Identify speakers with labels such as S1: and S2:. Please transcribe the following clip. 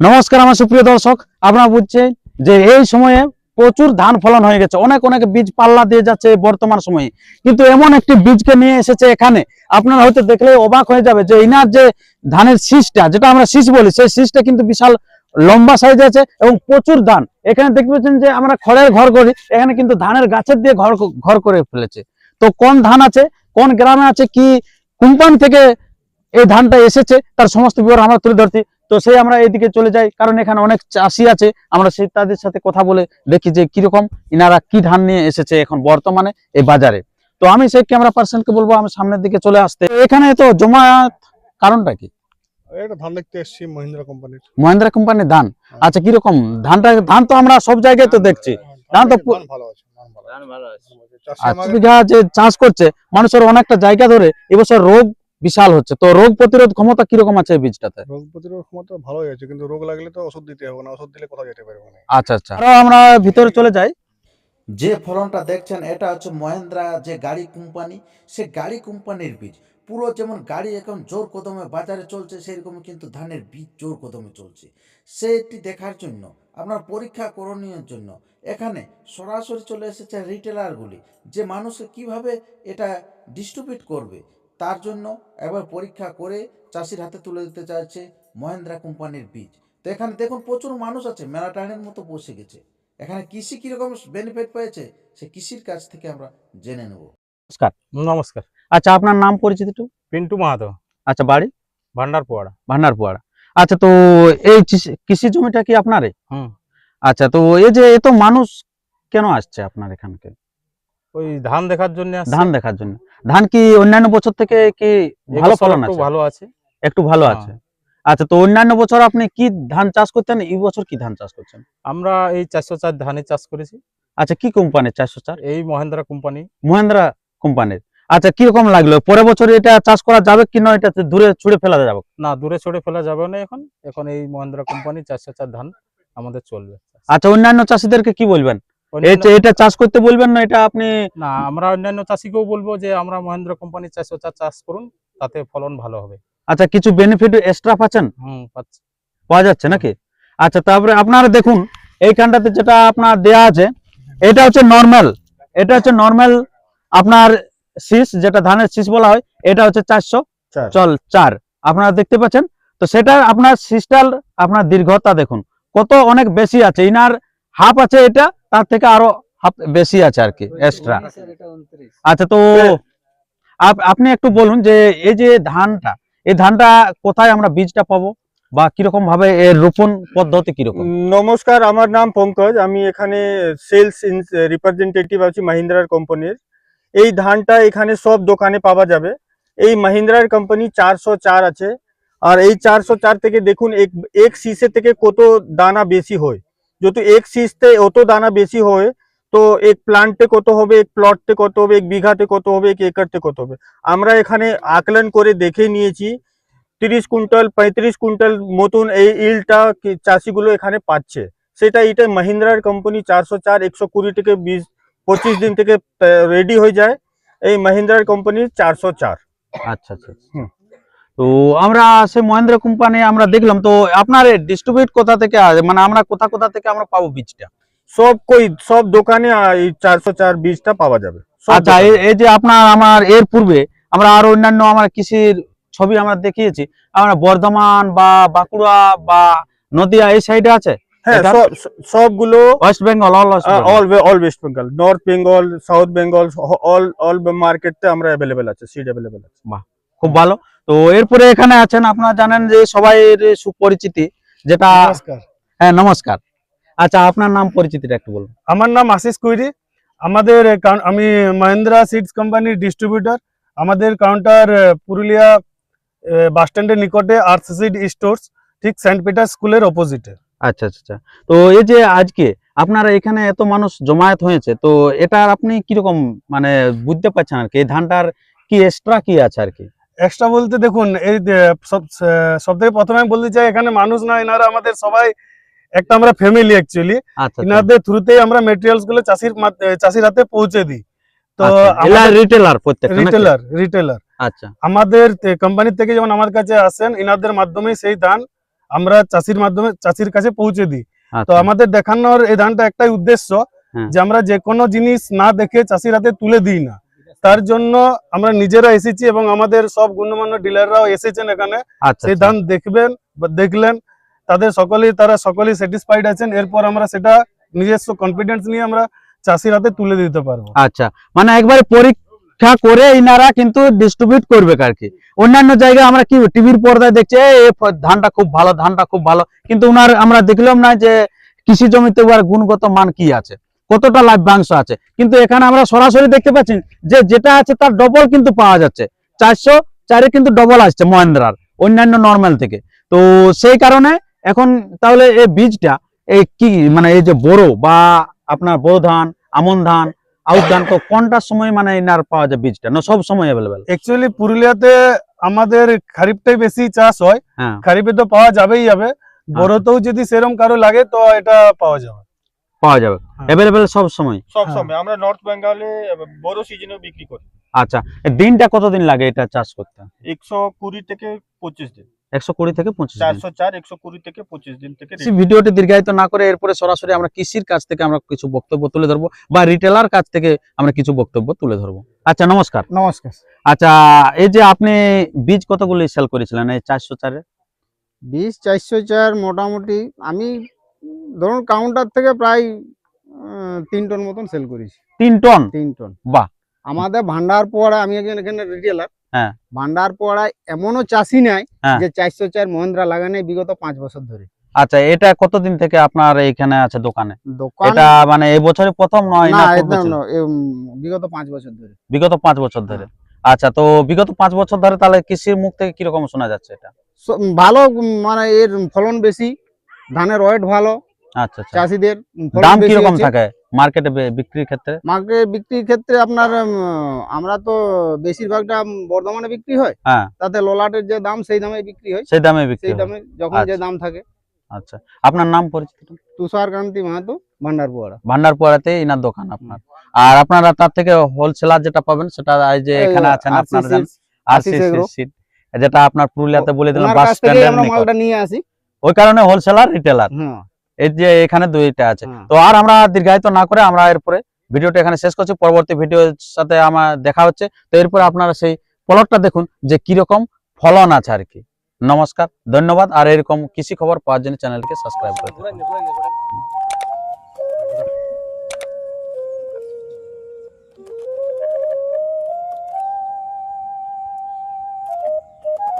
S1: নমস্কার আমার সুপ্রিয় দর্শক, আপনারা বুঝছেন যে এই সময়ে প্রচুর ধান ফলন হয়ে গেছে। অনেক অনেক বীজ পাল্লা দিয়ে যাচ্ছে বর্তমান সময়ে। কিন্তু এমন একটি বীজকে নিয়ে এসেছে এখানে, আপনারা হয়তো দেখলে অবাক হয়ে যাবে যে ইনার যে ধানের শীষটা, যেটা আমরা শীষ বলি, সেই শীষটা কিন্তু বিশাল লম্বা সাইজ আছে এবং প্রচুর ধান। এখানে দেখতে পাচ্ছেন যে আমরা খড়ের ঘর করি এখানে কিন্তু ধানের গাছের দিয়ে ঘর ঘর করে ফেলেছে। তো কোন ধান আছে, কোন গ্রামে আছে, কি কোম্পানি থেকে এই ধানটা এসেছে, তার সমস্ত বিবরণ আমরা তুলে ধরছি। তো সেই আমরা এইদিকে চলে যাই কারণ এখানে অনেক চাষি আছে। আমরা সেই তাদের সাথে কথা বলে দেখি যে কীরকম ইনারা কি ধান নিয়ে এসেছে এখন বর্তমানে এই বাজারে। তো আমি সেই ক্যামেরা পার্সনকে বলব আমি সামনের দিকে চলে আসতে। এখানে তো জমা কারণটা কি?
S2: এটা ধান দেখতে এসছি মহিন্দ্রা কোম্পানির।
S1: মহেন্দ্রা কোম্পানির ধান? আচ্ছা কীরকম? ধানটা ধান তো আমরা সব জায়গায় তো দেখছি। ধান তো
S2: ভালো আছে ধান ভালো আছে। চাষি
S1: আট
S2: আমাকে
S1: বিঘা যে চাষ করছে মানুষের অনেকটা জায়গা ধরে এবছর রোগ বিশাল হচ্ছে। তো রোগ প্রতিরোধ ক্ষমতা কীরকম আছে এই বীজটাতে?
S2: রোগ প্রতিরোধ ক্ষমতা ভালোই আছে কিন্তু রোগ লাগলে তো ওষুধ দিতে হবে না ওষুধ দিলে কোথাও যেতে পারবে না।
S1: আচ্ছা আচ্ছা। আরও আমরা ভিতরে চলে যাই।
S3: যে ফলনটা দেখছেন এটা হচ্ছে মহেন্দ্রা যে গাড়ি কোম্পানি সে গাড়ি কোম্পানির বীজ। পুরো যেমন গাড়ি এখন জোর কদমে বাজারে চলছে সেরকম কিন্তু ধানের বীজ জোর কদমে চলছে। সেটি দেখার জন্য আপনার পরীক্ষা করণীয়ের জন্য এখানে সরাসরি চলে এসেছে রিটেলারগুলি যে মানুষকে কীভাবে এটা ডিস্ট্রিবিউট করবে তার জন্য একবার পরীক্ষা করে চাষির হাতে তুলে দিতে চাইছে মহেন্দ্রা কোম্পানির বীজ। তো এখানে দেখুন প্রচুর মানুষ আছে মেলা টাইনের মতো বসে গেছে। এখানে কৃষি কীরকম বেনিফিট পেয়েছে সে কৃষির কাছ থেকে আমরা জেনে নেব।
S4: নমস্কার। নমস্কার।
S1: আচ্ছা আপনার নাম পরিচিত একটু?
S4: পিন্টু মাহাতো।
S1: আচ্ছা বাড়ি?
S4: ভান্ডারপোয়াড়া।
S1: ভান্ডারপুয়াড়া। আচ্ছা তো এই কৃষি- জমিটা কি আপনারই?
S4: হুম।
S1: আচ্ছা তো এই যে এত মানুষ কেন আসছে আপনার এখানকে?
S4: ওই ধান দেখার জন্য
S1: ধান দেখার জন্য। ধান কি অন্যান্য বছর থেকে কি ভালো ফলন আছে?
S4: ভালো আছে।
S1: একটু ভালো
S4: হ্যাঁ।
S1: আছে। আচ্ছা তো অন্যান্য বছর আপনি কি ধান চাষ করতেন? এই বছর কি ধান চাষ করছেন?
S4: আমরা এই চারশো চার ধানের চাষ করেছি।
S1: আচ্ছা কি কোম্পানির চারশো চার?
S4: এই মহেন্দ্রা কোম্পানি।
S1: মহেন্দ্রা কোম্পানির। আচ্ছা কীরকম লাগল? পরের বছর এটা চাষ করা যাবে কি না? এটা দূরে ছুড়ে ফেলা যাবে?
S4: না দূরে ছুড়ে ফেলা যাবে না এখন। এখন এই মহেন্দ্রা কোম্পানি চারশো চার ধান আমাদের চলবে।
S1: আচ্ছা অন্যান্য চাষিদেরকে কি বলবেন? এটা এটা চাষ করতে বলবেন না এটা আপনি
S4: না আমরা অন্যান্য চাষিকেও বলব যে আমরা মহেন্দ্র কোম্পানি চারশো চার চাষ করুন তাতে ফলন ভালো হবে।
S1: আচ্ছা কিছু বেনিফিট এক্সট্রা পাচ্ছেন?
S4: হুম পাচ্ছি।
S1: পাওয়া যাচ্ছে নাকি? আচ্ছা তারপরে আপনারা দেখুন এইখানটাতে যেটা আপনার দেয়া আছে এটা হচ্ছে নর্মাল এটা হচ্ছে নর্মাল আপনার শীষ যেটা ধানের শীষ বলা হয় এটা হচ্ছে চারশো চল চার। আপনারা দেখতে পাচ্ছেন? তো সেটা আপনার শীষটার আপনার দীর্ঘতা দেখুন কত অনেক বেশি আছে ইনার হাফ আছে এটা তার থেকে আরও হাফ বেশি আছে আর কি এক্সট্রা আচ্ছা তো আপ- আপনি একটু বলুন যে এই যে ধানটা এই ধানটা কোথায় আমরা বীজটা পাবো? বা কীরকম ভাবে এর রোপণ পদ্ধতি কীরকম?
S5: নমস্কার আমার নাম পঙ্কজ। আমি এখানে সেলস রিপ্রেজেন্টেটিভ আছি মাহিন্দ্রার কোম্পানির এই ধানটা এখানে সব দোকানে পাওয়া যাবে। এই মাহিন্দ্রার কোম্পানি চারশো চার আছে। আর এই চারশো চার থেকে দেখুন এক এক শীষে থেকে কত দানা বেশি হয়। যদি এক শীষতে অত দানা বেশি হয় তো এক প্লান্টে কত হবে এক প্লটতে কত হবে এক বিঘাতে কত হবে এক একরতে কত হবে আমরা এখানে আকলন করে দেখে নিয়েছি তিরিশ কুইন্টাল পঁয়ত্রিশ কুইন্টাল মতন এই ইলটা চাষিগুলো এখানে পাচ্ছে সেটা এটা মাহিন্দ্রার কোম্পানি চারশো চার একশো কুড়ি থেকে বিশ পঁচিশ দিন থেকে রেডি হয়ে যায় এই মাহিন্দ্রার কোম্পানি চারশো চার
S1: আচ্ছা আচ্ছা আচ্ছা।
S5: হুম।
S1: তো আমরা সে মহেন্দ্র কোম্পানি আমরা দেখলাম তো আপনার ডিস্ট্রিবিউট কোথা থেকে মানে আমরা কোথা কোথা থেকে আমরা পাবো বীজটা?
S5: সব কই সব দোকানে এই চারশো চার বীজটা পাওয়া যাবে।
S1: আচ্ছা এই- যে আপনার আমার এর পূর্বে আমরা আরও অন্যান্য আমার কৃষির ছবি আমরা দেখিয়েছি। আমরা বর্ধমান বা বাঁকুড়া বা নদিয়া এই সাইডে আছে?
S5: হ্যাঁ সব সবগুলো
S1: West Bengal all
S5: all all West Bengal North Bengal South Bengal all all মার্কেটে আমরা অ্যাভেলেবেল আছে সিড অ্যাভেলেবেল আছে।
S1: খুব ভালো। তো এরপরে এখানে আছেন আপনারা জানেন যে সবাই সুপরিচিতি যেটা
S2: নমস্কার।
S1: হ্যাঁ নমস্কার। আচ্ছা আপনার নাম পরিচিতিটা একটু বলুন।
S2: আমার নাম আশিস কুইরি। আমাদের আমি মহিন্দ্রা সিডস কোম্পানির ডিস্ট্রিবিউটর আমাদের কাউন্টার পুরুলিয়া বাস স্ট্যান্ডের নিকটে আরসিসিড স্টোর্স ঠিক সেন্ট পিটার স্কুলের অপোজিটে
S1: আচ্ছা আচ্ছা আচ্ছা। তো এই যে আজকে আপনারা এখানে এত মানুষ জমায়েত হয়েছে তো এটা আপনি কীরকম মানে বুঝতে পারছেন আর কি? এই ধানটার কি এক্সট্রা কি আছে আর কি?
S2: এক্সট্রা বলতে দেখুন এই সব থেকে প্রথমে আমি বলতে চাই এখানে মানুষ না এনারা আমাদের সবাই একটা আমরা ফ্যামিলি অ্যাকচুয়ালি
S1: আচ্ছা আচ্ছা।
S2: ইনাদের থ্রুতেই আমরা মেটেরিয়ালসগুলো চাষির চাষির হাতে পৌঁছে দিই। তো
S1: আচ্ছা, রিটেলার
S2: রিটেলার রিটেলার
S1: আচ্ছা।
S2: আমাদের কোম্পানি থেকে যেমন আমার কাছে আসেন ইনাদের মাধ্যমেই সেই ধান আমরা চাষির মাধ্যমে চাষির কাছে পৌঁছে দিই। তো
S1: আচ্ছা,
S2: আমাদের দেখানোর এই ধানটা একটাই উদ্দেশ্য
S1: হ্যাঁ।
S2: যে আমরা যে কোনো জিনিস না দেখে চাষির হাতে তুলে দিই না। তার জন্য আমরা নিজেরা এসেছি এবং আমাদের সব গণ্যমান্য ডিলাররাও এসেছেন এখানে।
S1: আচ্ছা
S2: সেই
S1: আচ্ছা।
S2: ধান দেখবেন দেখলেন। তাদের সকলেই তারা সকলেই স্যাটিসফাইড আছেন। এরপর আমরা সেটা নিজস্ব কনফিডেন্স নিয়ে আমরা চাষির হাতে তুলে দিতে পারব।
S1: আচ্ছা মানে একবার পরীক্ষা করে ইনারা কিন্তু ডিস্ট্রিবিউট করবে আর কি অন্যান্য জায়গায় আমরা কি টিভির পর্দায় দেখছি "এই, এই ধানটা খুব ভালো ধানটা খুব ভালো। কিন্তু উনার আমরা দেখলাম না যে কৃষি জমিতে গুণগত মান কি আছে। কতটা লাভ্যাংশ আছে। কিন্তু এখানে আমরা সরাসরি দেখতে পাচ্ছি যে যেটা আছে তার ডবল কিন্তু পাওয়া যাচ্ছে। চারশো চারে কিন্তু ডবল আসছে মহেন্দ্রার অন্যান্য নর্মাল থেকে। তো সেই কারণে এখন তাহলে এই বীজটা এই কি মানে এই যে বড় বা আপনার বড় ধান আমন ধান আউট ধান তো কোনটার সময় মানে এনার পাওয়া যায় বীজটা? না সব সময় অ্যাভেলেবেল
S2: অ্যাকচুয়ালি পুরুলিয়াতে আমাদের খারিফটাই বেশি চাষ হয়।
S1: হ্যাঁ।
S2: খারিফে তো পাওয়া যাবেই যাবে। বড়তেও যদি সেরম কারও লাগে তো এটা পাওয়া যাবে।
S1: পাওয়া যাবে। অ্যাভেলেবেল সব সময়?
S5: সব
S2: হ্যাঁ।
S5: সময়। আমরা নর্থ বেঙ্গলে বড় সিজনেও বিক্রি করি।
S1: আচ্ছা দিনটা কতদিন লাগে এটা চাষ করতে?
S5: একশো কুড়ি থেকে পঁচিশ দিন।
S1: একশো কুড়ি থেকে পঁচিশ
S5: চারশো চার একশো কুড়ি থেকে পঁচিশ দিন থেকে
S1: ভিডিওটি দীর্ঘায়িত না করে এরপরে সরাসরি আমরা কৃষির কাছ থেকে আমরা কিছু বক্তব্য তুলে ধরবো বা রিটেলার কাছ থেকে আমরা কিছু বক্তব্য তুলে ধরবো। আচ্ছা নমস্কার।
S6: নমস্কার।
S1: আচ্ছা এই যে আপনি বীজ কতগুলি সেল করেছিলেন এই চারশো চারে
S6: বিশ চারশো চার মোটামুটি আমি ধরুন কাউন্টার থেকে প্রায় তিন টন মতন সেল করেছি।
S1: তিন টন
S6: তিন টন
S1: বাহ।
S6: আমাদের ভান্ডার পোয়াড়া আমি একজন এখানে রিটেলার
S1: হ্যাঁ।
S6: ভান্ডার পোয়াড়ায় এমনও চাষি নাই
S1: হ্যাঁ।
S6: যে চারশো চার মহেন্দ্রা লাগানে বিগত পাঁচ বছর ধরে।
S1: আচ্ছা এটা কতদিন থেকে আপনার এখানে আছে দোকানে? এটা মানে এই বছরে প্রথম নয়
S6: না বিগত পাঁচ বছর ধরে।
S1: বিগত পাঁচ বছর ধরে। আচ্ছা তো বিগত পাঁচ বছর ধরে তাহলে কৃষির মুখ থেকে কীরকম শোনা যাচ্ছে এটা?
S6: ভালো মানে এর ফলন বেশি। ধানের ওয়েট ভালো
S1: আচ্ছা আচ্ছা।
S6: চাষিদের
S1: দাম কীরকম থাকে মার্কেটে বিক্রির ক্ষেত্রে?
S6: মার্কেটে বিক্রির ক্ষেত্রে আপনার আমরা তো বেশিরভাগটা বর্ধমানে বিক্রি হয়।
S1: হ্যাঁ।
S6: তাতে ললাটের যে দাম সেই দামে বিক্রি হয়।
S1: সেই দামে বিক্রি
S6: সেই দামে যখন যে
S1: আচ্ছা।
S6: দাম থাকে।
S1: আচ্ছা। আপনার নাম পরিচিত?
S6: তুষার কান্তি মাহাতো ভান্ডারপুয়ারা
S1: ভান্ডার পোয়ারাতে ইনার দোকান আপনার। আর আপনারা তার থেকে হোলসেলার যেটা পাবেন সেটা এই যে এখানে আছেন আপনারা জানেন। সিট। যেটা আপনার পুরুলিয়াতে বলে দিলাম বাস
S6: থেকে আমরা মালটা নিয়ে আসি।
S1: ওই কারণে হোলসেলার রিটেলার এই যে এখানে দুইটা আছে। তো আর আমরা দীর্ঘায়িত না করে আমরা এরপরে ভিডিওটা এখানে শেষ করছি। পরবর্তী ভিডিওর সাথে আমার দেখা হচ্ছে। তো এরপরে আপনারা সেই প্লটটা দেখুন যে কীরকম ফলন আছে আর কি। নমস্কার ধন্যবাদ। আর এরকম কৃষি খবর পাওয়ার জন্য চ্যানেলকে সাবস্ক্রাইব করে।